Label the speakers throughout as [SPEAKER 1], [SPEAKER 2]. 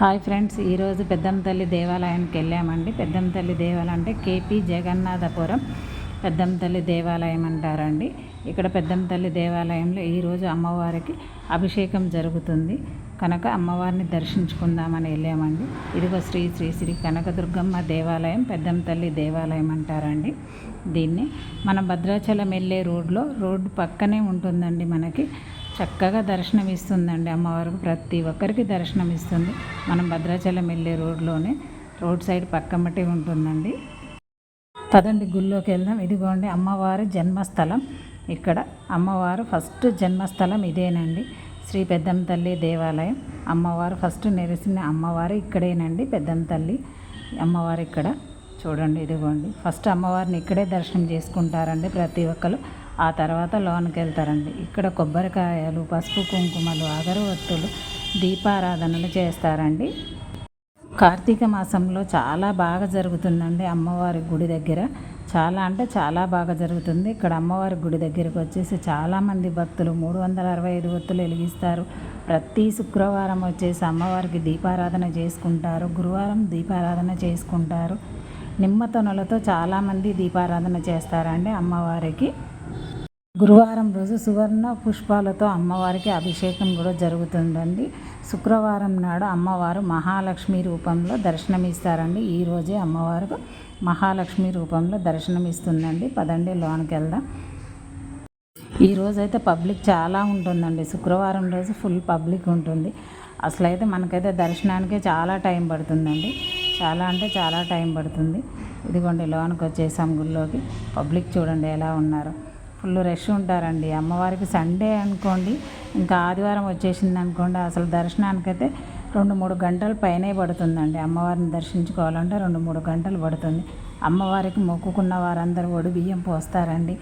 [SPEAKER 1] Hi friends ఈరోజు పెద్దమ్మ తల్లి దేవాలయానికి వెళ్ళామండి. పెద్దమ్మ తల్లి దేవాలయం అంటే కేపీ జగన్నాథపురం పెద్దమ్మ తల్లి దేవాలయం అంటారండి. ఇక్కడ పెద్దమ్మ తల్లి దేవాలయంలో ఈరోజు అమ్మవారికి అభిషేకం జరుగుతుంది. కనుక అమ్మవారిని దర్శించుకుందామని వెళ్ళామండి. ఇదిగో శ్రీ శ్రీ శ్రీ కనకదుర్గమ్మ దేవాలయం పెద్దమ్మ తల్లి దేవాలయం అంటారండి. దీన్ని మన భద్రాచలం వెళ్ళే రోడ్లో రోడ్డు పక్కనే ఉంటుందండి మనకి. చక్కగా దర్శనం ఇస్తుందండి అమ్మవారికి. ప్రతి ఒక్కరికి దర్శనం ఇస్తుంది. మనం భద్రాచలం వెళ్ళే రోడ్లోనే రోడ్ సైడ్ పక్కమ్మటే ఉంటుందండి. పదండి గుళ్ళోకి వెళ్దాం. ఇదిగోండి అమ్మవారి జన్మస్థలం. ఇక్కడ అమ్మవారు ఫస్ట్ జన్మస్థలం ఇదేనండి. శ్రీ పెద్దమ్మ తల్లి దేవాలయం. అమ్మవారు ఫస్ట్ నెరిసిన అమ్మవారు ఇక్కడేనండి. పెద్దమ్మ తల్లి అమ్మవారు ఇక్కడ. చూడండి ఇదిగోండి. ఫస్ట్ అమ్మవారిని ఇక్కడే దర్శనం చేసుకుంటారండి ప్రతి ఒక్కరు. ఆ తర్వాత లోనికి వెళ్తారండి ఇక్కడ కొబ్బరికాయలు పసుపు కుంకుమలు అగరవత్తులు దీపారాధనలు చేస్తారండి. కార్తీక మాసంలో చాలా బాగా జరుగుతుందండి అమ్మవారి గుడి దగ్గర. చాలా అంటే చాలా బాగా జరుగుతుంది. ఇక్కడ అమ్మవారి గుడి దగ్గరికి వచ్చేసి చాలామంది భక్తులు మూడు వందల అరవై ఐదు భక్తులు వెలిగిస్తారు. ప్రతి శుక్రవారం వచ్చేసి అమ్మవారికి దీపారాధన చేసుకుంటారు. గురువారం దీపారాధన చేసుకుంటారు. నిమ్మతొనలతో చాలామంది దీపారాధన చేస్తారండి అమ్మవారికి. గురువారం రోజు సువర్ణ పుష్పాలతో అమ్మవారికి అభిషేకం కూడా జరుగుతుందండి. శుక్రవారం నాడు అమ్మవారు మహాలక్ష్మి రూపంలో దర్శనమిస్తారండి. ఈరోజే అమ్మవారు మహాలక్ష్మి రూపంలో దర్శనమిస్తుందండి. పదండి లోనికి వెళ్దాం. ఈ రోజైతే పబ్లిక్ చాలా ఉంటుందండి. శుక్రవారం రోజు ఫుల్ పబ్లిక్ ఉంటుంది. అసలైతే మనకైతే దర్శనానికి చాలా టైం పడుతుందండి. చాలా అంటే చాలా టైం పడుతుంది. ఇదిగోండి లోనికి వచ్చేసాం గుళ్ళోకి. పబ్లిక్ చూడండి ఎలా ఉన్నారు. ఫుల్ రష్ ఉంటారండి. అమ్మవారికి సండే అనుకోండి ఇంకా ఆదివారం వచ్చేసింది అనుకోండి అసలు దర్శనానికైతే రెండు మూడు గంటల పైనే పడుతుందండి. అమ్మవారిని దర్శించుకోవాలంటే రెండు మూడు గంటలు పడుతుంది. అమ్మవారికి మొక్కుకున్న వారందరూ ఒడి బియ్యం పోస్తారండి.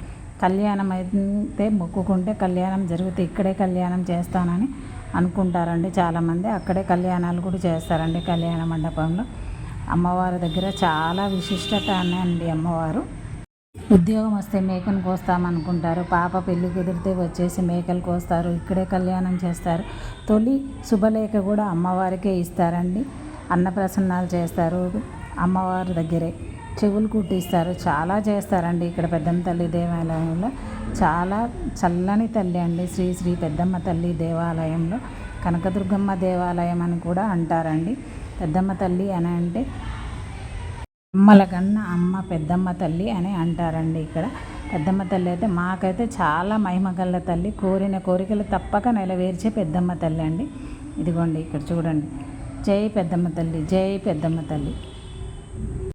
[SPEAKER 1] కళ్యాణం అయితే మొక్కుకుంటే కళ్యాణం జరిగితే ఇక్కడే కళ్యాణం చేస్తానని అనుకుంటారండి చాలామంది. అక్కడే కళ్యాణాలు కూడా చేస్తారండి కళ్యాణ మండపంలో. అమ్మవారి దగ్గర చాలా విశిష్టత అండి అమ్మవారు. ఉద్యోగం వస్తే మేకను కోస్తామనుకుంటారు పాప పెళ్ళి కుదిరితే వచ్చేసి మేకలు కోస్తారు. ఇక్కడే కళ్యాణం చేస్తారు. తొలి శుభలేఖ కూడా అమ్మవారికే ఇస్తారండి. అన్నప్రసన్నాలు చేస్తారు అమ్మవారి దగ్గరే. చెవులు కుట్టిస్తారు. చాలా చేస్తారండి ఇక్కడ పెద్దమ్మ తల్లి దేవాలయంలో. చాలా చల్లని తల్లి అండి. శ్రీ శ్రీ పెద్దమ్మ తల్లి దేవాలయంలో. కనకదుర్గమ్మ దేవాలయం అని కూడా అంటారండి. పెద్దమ్మ తల్లి అని అంటే అమ్మల కన్నా అమ్మ పెద్దమ్మ తల్లి అని అంటారండి ఇక్కడ. పెద్దమ్మ తల్లి అయితే మాకైతే చాలా మహిమగల్ల తల్లి. కోరిన కోరికలు తప్పక నెరవేర్చే పెద్దమ్మ తల్లి అండి. ఇదిగోండి ఇక్కడ చూడండి. జై పెద్దమ్మ తల్లి జై పెద్దమ్మ తల్లి.